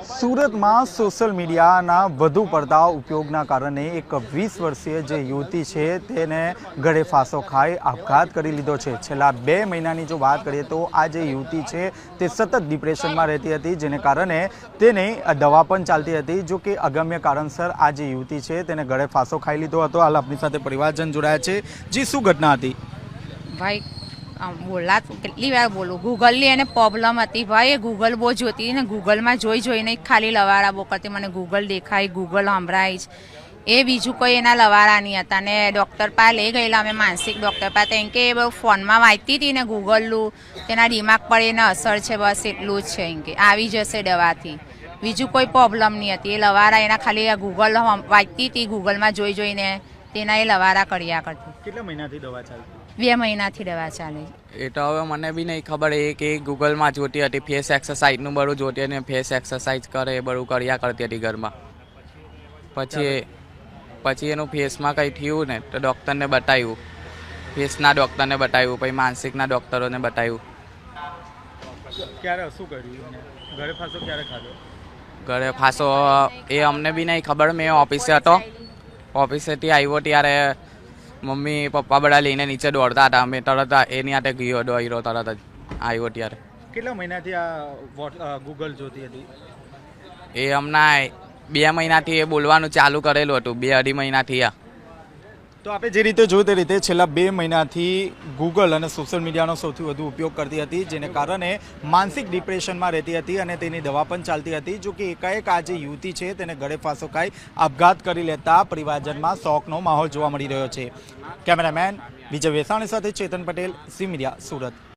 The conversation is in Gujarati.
સુરતમાં સોશિયલ મીડિયાના વધુ પડતા ઉપયોગના કારણે એક વીસ વર્ષીય જે યુવતી છે તેને ગળે ફાંસો ખાઈ આપઘાત કરી લીધો છે. છેલ્લા બે મહિનાની જો વાત કરીએ તો આ જે યુવતી છે તે સતત ડિપ્રેશનમાં રહેતી હતી, જેને કારણે તેને દવા પણ ચાલતી હતી. જો કે અગમ્ય કારણસર આ જે યુવતી છે તેને ગળે ફાંસો ખાઈ લીધો હતો. હાલ આપણી સાથે પરિવારજન જોડાયા છે. જી, શું ઘટના હતી? ભાઈ આમ બોલાતું કેટલી વાર બોલું. ગૂગલની એને પ્રોબ્લેમ હતી. ભાઈ, એ ગૂગલ બહુ જોતી ને ગૂગલમાં જોઈ જોઈને ખાલી લવારા બહુ કરતી મને ગૂગલ દેખાય ગૂગલ સંભળાય જ. એ બીજું કોઈ એના લવારા નહીં હતા ને ડૉક્ટર પાસે લઈ ગયેલા. અમે માનસિક ડૉક્ટર પાસે તેમ કે એ બહુ ફોનમાં વાંચતી હતી ને ગૂગલનું તેના દિમાગ પર એને અસર છે બસ એટલું જ છે એમ કે. આવી જશે દવાથી. બીજું કોઈ પ્રોબ્લેમ નહીં હતી. એ લવારા એના ખાલી ગૂગલ વાંચતી હતી ગૂગલમાં જોઈ જોઈને. તેના એ લવારા કર્યા કરતી. કેટલા મહિનાથી દવા ચાલતી? બે મહિનાથી દવા ચાલે એ તો હવે મને બી નહીં ખબર એ કે ગૂગલમાં જોતી હતી ફેસ એક્સરસાઇઝનું બધું જોતી અને ફેસ એક્સરસાઇઝ કરે એ બધું કર્યા કરતી હતી ઘરમાં. પછી પછી એનું ફેસમાં કંઈ થયું ને તો ડૉક્ટરને બતાવ્યું. ફેસના ડૉક્ટરને બતાવ્યું પછી માનસિકના ડૉક્ટરોને બતાવ્યું. ક્યારે શું કર્યું ઘરે ફાંસો ક્યારે ખાધો? ઘરે ફાંસો એ અમને બી નહીં ખબર મેં ઓફિસે હતો. ઓફિસેથી આવ્યો ત્યારે મમ્મી પપ્પા બધા લઈને નીચે દોડતા હતા. અમે તરત એની હાથે ગયો દોડ્યો તરત જ આવ્યો ત્યારે. કેટલા મહિનાથી આ ગૂગલ જોતી હતી? એ હમણાં બે મહિનાથી એ બોલવાનું ચાલુ કરેલું હતું. બે અઢી મહિનાથી આ. તો આપણે જે રીતે જોયું તે રીતે છેલ્લા બે મહિનાથી ગૂગલ અને સોશિયલ મીડિયાનો સૌથી વધુ ઉપયોગ કરતી હતી, જેને કારણે માનસિક ડિપ્રેશનમાં રહેતી હતી અને તેની દવા પણ ચાલતી હતી. જો કે એકાએક આ જે યુવતી છે તેને ગળે ફાંસો ખાઈ આપઘાત કરી લેતા પરિવારજનમાં શોકનો માહોલ જોવા મળી રહ્યો છે. કેમેરામેન વિજય વેસાણી સાથે ચેતન પટેલ, સી મીડિયા, સુરત.